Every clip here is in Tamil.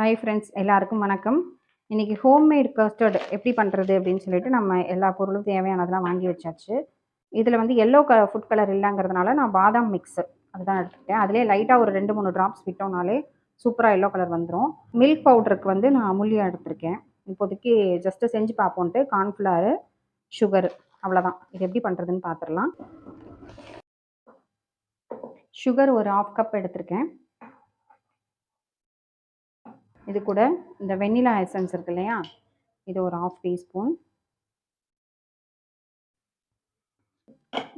ஹாய் ஃப்ரெண்ட்ஸ் எல்லாருக்கும் வணக்கம். இன்றைக்கி ஹோம்மேட் கஸ்டர்ட் எப்படி பண்ணுறது அப்படின்னு சொல்லிட்டு நம்ம எல்லா பொருளும் தேவையானதெல்லாம் வாங்கி வச்சாச்சு. இதில் வந்து எல்லோ க ஃபுட் கலர் இல்லைங்கிறதுனால நான் பாதாம் மிக்ஸு அதுதான் எடுத்துக்கிட்டேன். அதிலே லைட்டாக ஒரு ரெண்டு மூணு ட்ராப்ஸ் விட்டோம்னாலே சூப்பராக எல்லோ கலர் வந்துடும் மில்க் பவுடருக்கு வந்து நான் அமுல்யா எடுத்திருக்கேன். இப்போதைக்கு ஜஸ்ட்டு செஞ்சு பார்ப்போன்ட்டு கார்ன்ஃப்ளவரு சுகர் அவ்வளோதான் இது எப்படி பண்ணுறதுன்னு பார்த்துடலாம். சுகர் ஒரு ஆஃப் கப் எடுத்திருக்கேன். இது கூட இந்த வெண்ணிலா எசன்ஸ் இருக்கு இல்லையா? இது ஒரு ஆஃப் டீஸ்பூன்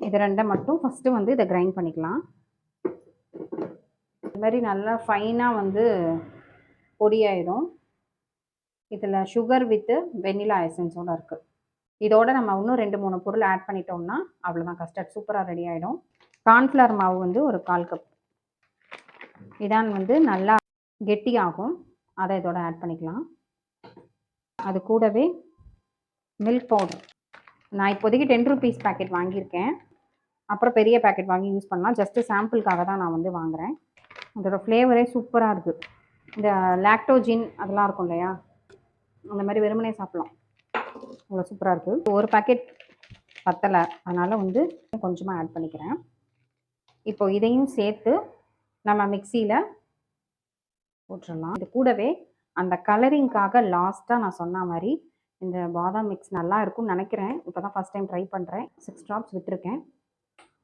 இது ரெண்டை மட்டும் ஃபஸ்ட்டு வந்து இதை கிரைண்ட் பண்ணிக்கலாம். இது மாதிரி நல்லா ஃபைனாக வந்து பொடியாயிடும். இதில் சுகர் வித்து வெண்ணிலா எசன்ஸோடு இருக்குது இதோட நம்ம இன்னும் ரெண்டு மூணு பொருள் ஆட் பண்ணிட்டோம்னா அவ்வளோதான் கஸ்டர்ட் சூப்பராக ரெடி ஆகிடும் கார்ன்ஃப்ளவர் மாவு வந்து ஒரு கால் கப் இதான் வந்து நல்லா கெட்டியாகும். அதை இதோட ஆட் பண்ணிக்கலாம். அது கூடவே மில்க் பவுடர் நான் இப்போதைக்கு டென் ருபீஸ் பேக்கெட் வாங்கியிருக்கேன். அப்புறம் பெரிய பேக்கெட் வாங்கி யூஸ் பண்ணலாம். ஜஸ்ட்டு சாம்பிளுக்காக தான் நான் வந்து வாங்குகிறேன் அதோட ஃப்ளேவரே சூப்பராக இருக்குது இந்த லாக்டோஜின் அதெல்லாம் இருக்கும் இல்லையா? அந்த மாதிரி வெறுமனே சாப்பிட்லாம். அவ்வளோ சூப்பராக இருக்குது ஒரு பேக்கெட் பத்தலை. அதனால் வந்து கொஞ்சமாக ஆட் பண்ணிக்கிறேன். இப்போ இதையும் சேர்த்து நம்ம மிக்சியில் போட்டுடலாம் இது கூடவே அந்த கலரிங்காக லாஸ்ட்டாக நான் சொன்ன மாதிரி இந்த பாதாம் மிக்ஸ் நல்லா இருக்கும்னு நினைக்கிறேன். இப்போ தான் ஃபஸ்ட் டைம் ட்ரை பண்ணுறேன் சிக்ஸ் ட்ராப்ஸ் விட்டுருக்கேன்.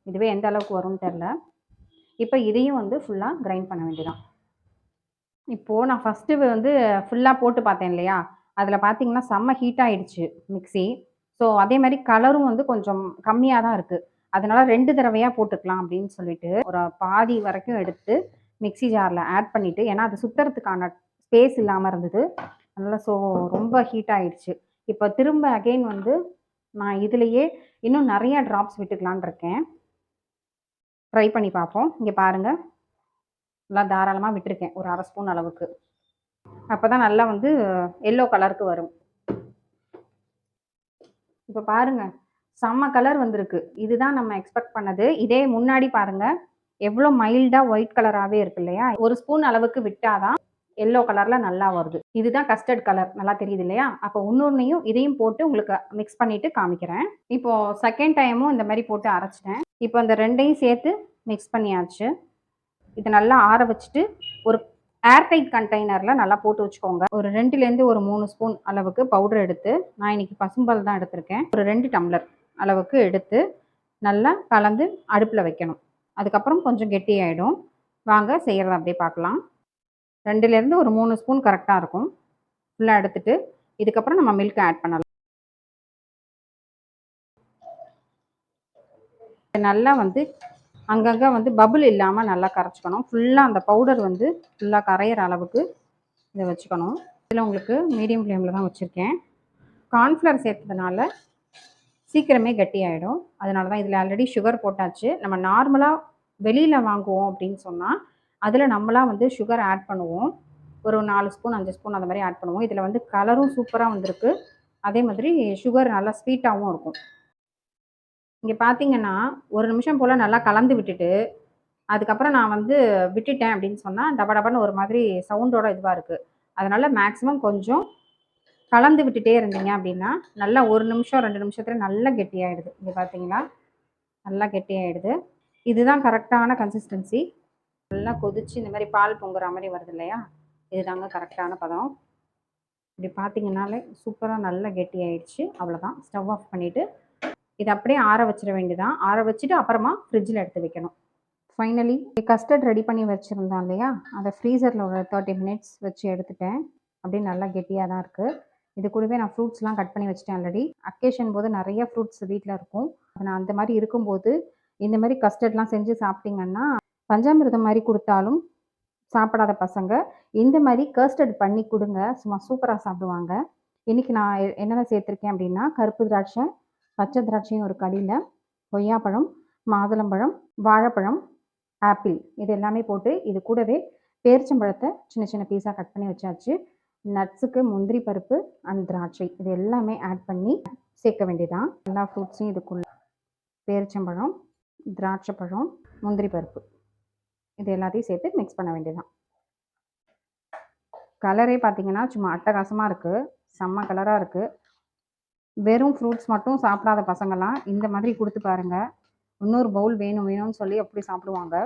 இதுவே எந்த அளவுக்கு வரும்னு தெரில இப்போ இதையும் வந்து ஃபுல்லாக கிரைண்ட் பண்ண வேண்டியதான் இப்போது நான் ஃபஸ்ட்டு வந்து ஃபுல்லாக போட்டு பார்த்தேன் இல்லையா? அதில் பார்த்தீங்கன்னா செம்ம ஹீட் ஆகிடுச்சு மிக்ஸி ஸோ அதே மாதிரி கலரும் வந்து கொஞ்சம் கம்மியாக தான் இருக்குது அதனால் ரெண்டு தடவையாக போட்டுக்கலாம் அப்படின்னு சொல்லிட்டு ஒரு பாதி வரைக்கும் எடுத்து மிக்ஸி ஜாரில் ஆட் பண்ணிவிட்டு ஏன்னா அது சுற்றுறதுக்கான ஸ்பேஸ் இல்லாமல் இருந்தது. அதனால் ஸோ ரொம்ப ஹீட் ஆகிடுச்சு இப்போ திரும்ப அகெயின் வந்து நான் இதுலேயே இன்னும் நிறையா ட்ராப்ஸ் விட்டுக்கலான் இருக்கேன். ட்ரை பண்ணி பார்ப்போம். இங்கே பாருங்கள் நல்லா தாராளமாக விட்டுருக்கேன் ஒரு அரை ஸ்பூன் அளவுக்கு. அப்போ தான் நல்லா வந்து எல்லோ கலருக்கு வரும். இப்போ பாருங்கள் செம்ம கலர் வந்திருக்கு. இதுதான் நம்ம எக்ஸ்பெக்ட் பண்ணது. இதே முன்னாடி பாருங்கள் எவ்வளோ மைல்டாக ஒயிட் கலராகவே இருக்கு இல்லையா? ஒரு ஸ்பூன் அளவுக்கு விட்டாதான் எல்லோ கலரில் நல்லா வருது. இதுதான் கஸ்டர்ட் கலர் நல்லா தெரியுது இல்லையா? அப்போ இன்னொன்னையும் இதையும் போட்டு உங்களுக்கு மிக்ஸ் பண்ணிவிட்டு காமிக்கிறேன். இப்போது செகண்ட் டைமும் இந்த மாதிரி போட்டு அரைச்சிட்டேன். இப்போ இந்த ரெண்டையும் சேர்த்து மிக்ஸ் பண்ணியாச்சு. இதை நல்லா ஆற வச்சுட்டு ஒரு ஏர்டைட் கண்டெய்னரில் நல்லா போட்டு வச்சுக்கோங்க. ஒரு ரெண்டுலேருந்து ஒரு மூணு ஸ்பூன் அளவுக்கு பவுடர் எடுத்து நான் இன்னைக்கு பசும்பால் தான் எடுத்திருக்கேன். ஒரு ரெண்டு டம்ளர் அளவுக்கு எடுத்து நல்லா கலந்து அடுப்பில் வைக்கணும். அதுக்கப்புறம் கொஞ்சம் கெட்டியாயிடும். வாங்க செய்கிறத அப்படியே பார்க்கலாம். ரெண்டுலேருந்து ஒரு மூணு ஸ்பூன் கரெக்டாக இருக்கும். ஃபுல்லாக எடுத்துகிட்டு இதுக்கப்புறம் நம்ம மில்க் ஆட் பண்ணலாம். நல்லா வந்து அங்கங்கே வந்து பபுள் இல்லாமல் நல்லா கரைச்சிக்கணும். ஃபுல்லாக அந்த பவுடர் வந்து ஃபுல்லாக கரையிற அளவுக்கு இதை வச்சுக்கணும். இதில் உங்களுக்கு மீடியம் ஃப்ளேமில் தான் வச்சுருக்கேன். கார்ன்ஃப்ளவர் சேர்த்ததுனால சீக்கிரமே கட்டியாயிடும். அதனால தான் இதில் ஆல்ரெடி சுகர் போட்டாச்சு. நம்ம நார்மலாக வெளியில் வாங்குவோம் அப்படின்னு சொன்னால் அதில் நம்மளாம் வந்து சுகர் ஆட் பண்ணுவோம். ஒரு நாலு ஸ்பூன் அஞ்சு ஸ்பூன் அந்த மாதிரி ஆட் பண்ணுவோம். இதில் வந்து கலரும் சூப்பராக வந்திருக்கு. அதே மாதிரி சுகர் நல்லா ஸ்வீட்டாகவும் இருக்கும். இங்கே பார்த்தீங்கன்னா ஒரு நிமிஷம் போல் நல்லா கலந்து விட்டுட்டு அதுக்கப்புறம் நான் வந்து விட்டுட்டேன் அப்படின்னு சொன்னால் டப டபன்னு ஒரு மாதிரி சவுண்டோட இதுவாக இருக்குது அதனால் மேக்ஸிமம் கொஞ்சம் கலந்து விட்டுட்டே இருந்தீங்க அப்படின்னா நல்லா ஒரு நிமிஷம் ரெண்டு நிமிஷத்துல நல்லா கெட்டியாயிடுது. இங்கே பார்த்தீங்களா நல்லா கெட்டியாயிடுது. இதுதான் கரெக்டான கன்சிஸ்டன்சி நல்லா கொதிச்சு இந்த மாதிரி பால் பொங்குற மாதிரி வருது இல்லையா? இதுதாங்க கரெக்டான பதம். இப்படி பார்த்தீங்கனாலே சூப்பராக நல்லா கெட்டி ஆயிடுச்சு அவ்வளோதான் ஸ்டவ் ஆஃப் பண்ணிவிட்டு இதை அப்படியே ஆற வச்சிட வேண்டியதான் ஆற வச்சுட்டு அப்புறமா ஃப்ரிட்ஜில் எடுத்து வைக்கணும். ஃபைனலி கஸ்டர்ட் ரெடி பண்ணி வச்சுருந்தோம் இல்லையா? அதை ஃப்ரீசரில் ஒரு தேர்ட்டி மினிட்ஸ் வச்சு எடுத்துட்டேன். அப்படியே நல்லா கெட்டியாக தான் இருக்குது இது கூடவே நான் ஃப்ரூட்ஸ்லாம் கட் பண்ணி வச்சிட்டேன் ஆல்ரெடி அக்கேஷன் போது நிறைய ஃப்ரூட்ஸ் வீட்டில் இருக்கும். நான் அந்த மாதிரி இருக்கும்போது இந்த மாதிரி கஸ்டர்ட்லாம் செஞ்சு சாப்பிட்டீங்கன்னா பஞ்சாமிரதம் மாதிரி கொடுத்தாலும் சாப்பிடாத பசங்க இந்த மாதிரி கஸ்டர்ட் பண்ணி கொடுங்க. சும்மா சூப்பராக சாப்பிடுவாங்க. இன்றைக்கி நான் என்னென்ன சேர்த்துருக்கேன் அப்படின்னா கருப்பு திராட்சை பச்சை திராட்சையும் ஒரு கடியில் கொய்யாப்பழம் மாதுளம்பழம் வாழைப்பழம் ஆப்பிள் இது எல்லாமே போட்டு இது கூடவே பேரிச்சம்பழத்தை சின்ன சின்ன பீஸாக கட் பண்ணி வச்சாச்சு. நட்ஸுக்கு முந்திரி பருப்பு அண்ட் திராட்சை. இது எல்லாமே ஆட் பண்ணி சேர்க்க வேண்டியதான் எல்லா ஃப்ரூட்ஸையும் இதுக்குள்ள. பேரிச்சம்பழம் திராட்சை பழம் முந்திரி பருப்பு. இது எல்லாத்தையும் சேர்த்து மிக்ஸ் பண்ண வேண்டியதான் கலரே பார்த்தீங்கன்னா சும்மா அட்டகாசமாக இருக்குது செம்ம கலராக இருக்குது வெறும் ஃப்ரூட்ஸ் மட்டும் சாப்பிடாத பசங்கள்லாம் இந்த மாதிரி கொடுத்து பாருங்கள் இன்னொரு பவுல் வேணும் வேணும்னு சொல்லி அப்படி சாப்பிடுவாங்க.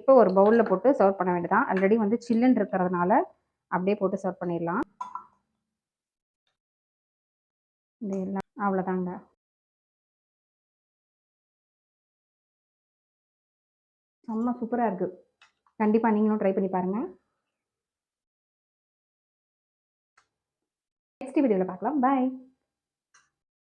இப்போ ஒரு பவுலில் போட்டு சர்வ் பண்ண வேண்டியதான் ஆல்ரெடி வந்து சில்லுன்னு இருக்கிறதுனால அப்படியே போட்டு சர்வ் பண்ணிடலாம். இது எல்லாம் அவ்வளோதாங்க. செம்ம சூப்பராக இருக்குது கண்டிப்பாக நீங்களும் ட்ரை பண்ணி பாருங்கள் நெக்ஸ்ட் வீடியோவில் பார்க்கலாம். பாய்